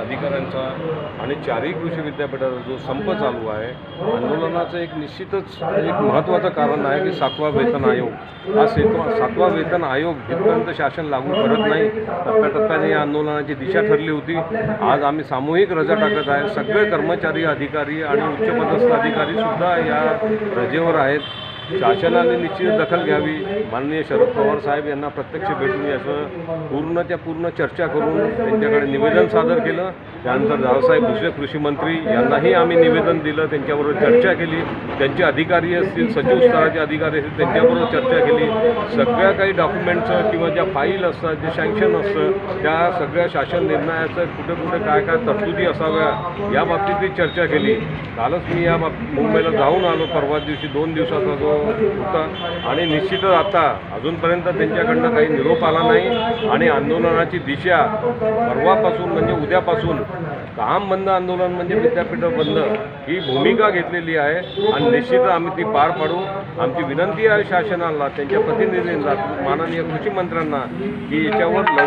अधिकाऱ्यांचा आणि चारही कृषी विद्यापीठाचा जो संप चालू आहे आंदोलनाचं एक निश्चितच म्हणजे एक महत्त्वाचं कारण आहे की सातवा वेतन आयोग. हा सेतवा सातवा वेतन आयोग जिथपर्यंत शासन लागू करत नाही. टप्प्याटप्प्याने या आंदोलनाची दिशा ठरली होती. आज आम्ही सामूहिक रजा टाकत आहे. सगळे कर्मचारी अधिकारी आणि उच्चपदस्थ अधिकारीसुद्धा या रजेवर आहेत. शासनाने निश्चित दखल घ्यावी. माननीय शरद पवार साहेब यांना प्रत्यक्ष भेटून याचं पूर्ण त्या पूर्ण चर्चा करून त्यांच्याकडे निवेदन सादर केलं. त्यानंतर रावसाहेब भुसे कृषी मंत्री यांनाही आम्ही निवेदन दिलं त्यांच्याबरोबर चर्चा केली. त्यांचे अधिकारी असतील सचिव स्तराचे अधिकारी असतील त्यांच्याबरोबर चर्चा केली. सगळ्या काही डॉक्युमेंटचं किंवा ज्या फाईल असतात जे सँक्शन असतं त्या सगळ्या शासन निर्णयाचं कुठे कुठे काय काय तरतुदी असाव्या या बाबतीतही चर्चा केली. कालच मी या बाब मुंबईला जाऊन आलो परवा दिवशी दोन दिवसाचा जो होता. आणि निश्चितच आता अजूनपर्यंत त्यांच्याकडनं काही निरोप आला नाही. आणि आंदोलनाची दिशा परवापासून म्हणजे उद्यापासून काम बंद आंदोलन म्हणजे विद्यापीठ बंद. ही भूमिका घेतलेली आहे आणि निश्चितच आम्ही ती पार पाडू. आमची विनंती आहे शासनाला त्यांच्या प्रतिनिधींना माननीय कृषी मंत्र्यांना की याच्यावर लवकर